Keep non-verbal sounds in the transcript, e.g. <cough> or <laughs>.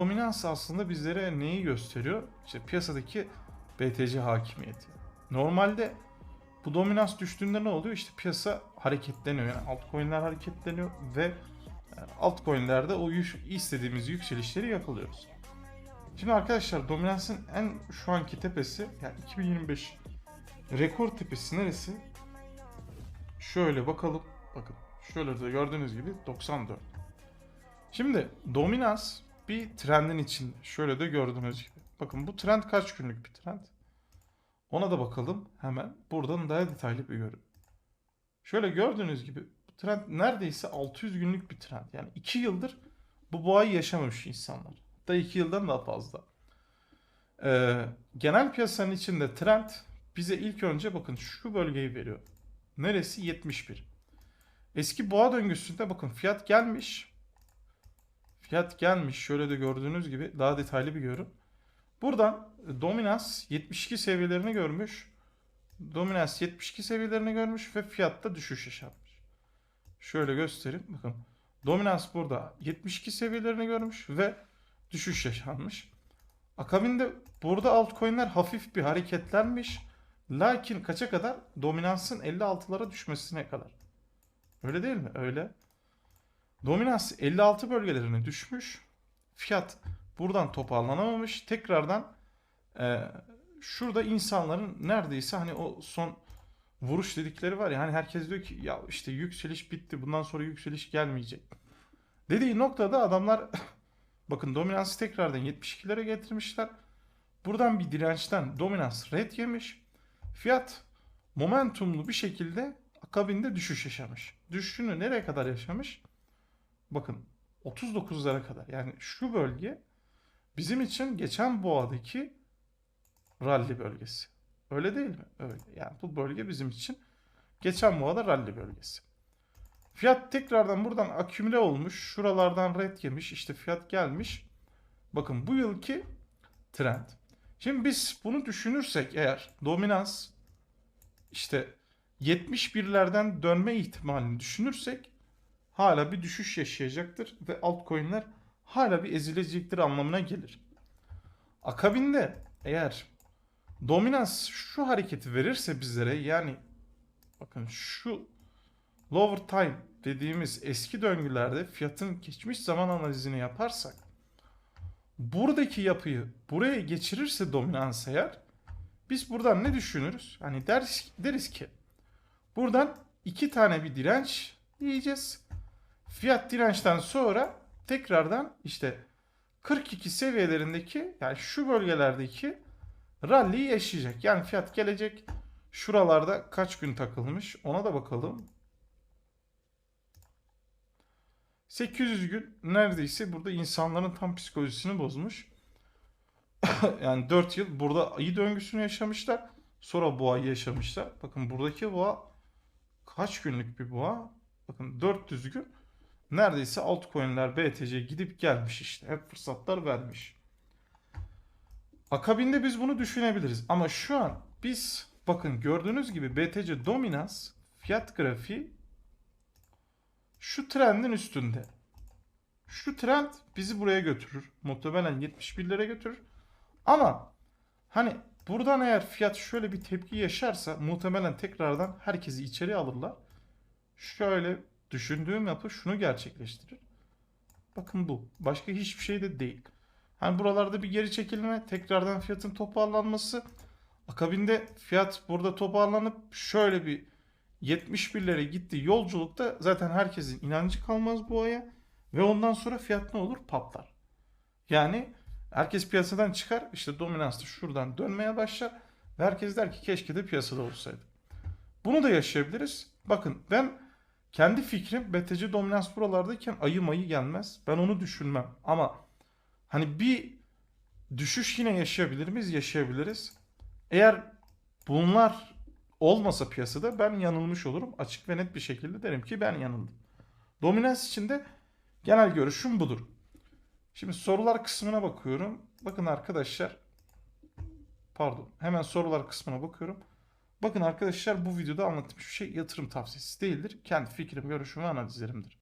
Dominans aslında bizlere neyi gösteriyor? İşte piyasadaki BTC hakimiyeti. Normalde bu dominans düştüğünde ne oluyor? İşte piyasa hareketleniyor. Yani altcoin'ler hareketleniyor ve e, altcoin'lerde o yük- istediğimiz yükselişleri yakalıyoruz. Şimdi arkadaşlar dominansın en şu anki tepesi yani 2025 rekor tepesi neresi? Şöyle bakalım. Bakın şöyle de gördüğünüz gibi 94. Şimdi dominans bir trendin için şöyle de gördüğünüz gibi. Bakın bu trend kaç günlük bir trend? Ona da bakalım hemen. Buradan daha detaylı bir görün. Şöyle gördüğünüz gibi bu trend neredeyse 600 günlük bir trend. Yani 2 yıldır bu boğayı yaşamamış insanlar. Da 2 yıldan daha fazla. Ee, genel piyasanın içinde trend bize ilk önce bakın şu bölgeyi veriyor. Neresi? 71. Eski boğa döngüsünde bakın fiyat gelmiş. Fiyat gelmiş. Şöyle de gördüğünüz gibi daha detaylı bir görün. Buradan e, dominans 72 seviyelerini görmüş. Dominans 72 seviyelerini görmüş ve fiyatta düşüş yaşanmış. Şöyle göstereyim. Bakın. Dominans burada 72 seviyelerini görmüş ve düşüş yaşanmış. Akabinde burada altcoin'ler hafif bir hareketlenmiş. Lakin kaça kadar? Dominansın 56'lara düşmesine kadar. Öyle değil mi? Öyle. Dominans 56 bölgelerine düşmüş. Fiyat buradan toparlanamamış. Tekrardan e, şurada insanların neredeyse hani o son vuruş dedikleri var ya hani herkes diyor ki ya işte yükseliş bitti bundan sonra yükseliş gelmeyecek. Dediği noktada adamlar <laughs> bakın dominansı tekrardan 72'lere getirmişler. Buradan bir dirençten dominans red yemiş. Fiyat momentumlu bir şekilde akabinde düşüş yaşamış. Düşüşünü nereye kadar yaşamış? Bakın 39'lara kadar. Yani şu bölge bizim için geçen boğadaki rally bölgesi. Öyle değil mi? Öyle. Yani bu bölge bizim için geçen boğada rally bölgesi. Fiyat tekrardan buradan akümüle olmuş. Şuralardan red yemiş. İşte fiyat gelmiş. Bakın bu yılki trend. Şimdi biz bunu düşünürsek eğer dominans işte 71'lerden dönme ihtimalini düşünürsek hala bir düşüş yaşayacaktır ve altcoin'ler hala bir ezilecektir anlamına gelir. Akabinde eğer dominans şu hareketi verirse bizlere yani bakın şu lower time dediğimiz eski döngülerde fiyatın geçmiş zaman analizini yaparsak buradaki yapıyı buraya geçirirse dominans eğer biz buradan ne düşünürüz? Hani deriz, deriz ki buradan iki tane bir direnç diyeceğiz. Fiyat dirençten sonra tekrardan işte 42 seviyelerindeki yani şu bölgelerdeki rally'yi yaşayacak. Yani fiyat gelecek şuralarda kaç gün takılmış ona da bakalım. 800 gün neredeyse burada insanların tam psikolojisini bozmuş. <laughs> yani 4 yıl burada ayı döngüsünü yaşamışlar. Sonra boğayı yaşamışlar. Bakın buradaki boğa kaç günlük bir boğa? Bakın 400 gün neredeyse altcoin'ler BTC gidip gelmiş işte. Hep fırsatlar vermiş. Akabinde biz bunu düşünebiliriz. Ama şu an biz bakın gördüğünüz gibi BTC dominans fiyat grafiği şu trendin üstünde. Şu trend bizi buraya götürür. Muhtemelen 71'lere götürür. Ama hani buradan eğer fiyat şöyle bir tepki yaşarsa muhtemelen tekrardan herkesi içeri alırlar. Şöyle düşündüğüm yapı şunu gerçekleştirir. Bakın bu. Başka hiçbir şey de değil. Hani buralarda bir geri çekilme, tekrardan fiyatın toparlanması. Akabinde fiyat burada toparlanıp şöyle bir 71'lere gitti yolculukta zaten herkesin inancı kalmaz bu aya ve ondan sonra fiyat ne olur? Patlar. Yani herkes piyasadan çıkar işte dominans da şuradan dönmeye başlar ve herkes der ki keşke de piyasada olsaydı. Bunu da yaşayabiliriz. Bakın ben kendi fikrim BTC dominans buralardayken ayı mayı gelmez. Ben onu düşünmem ama hani bir düşüş yine yaşayabilir miyiz? Yaşayabiliriz. Eğer bunlar olmasa piyasada ben yanılmış olurum. Açık ve net bir şekilde derim ki ben yanıldım. Dominans içinde genel görüşüm budur. Şimdi sorular kısmına bakıyorum. Bakın arkadaşlar pardon hemen sorular kısmına bakıyorum. Bakın arkadaşlar bu videoda anlattığım hiçbir şey yatırım tavsiyesi değildir. Kendi fikrim, görüşüm ve analizlerimdir.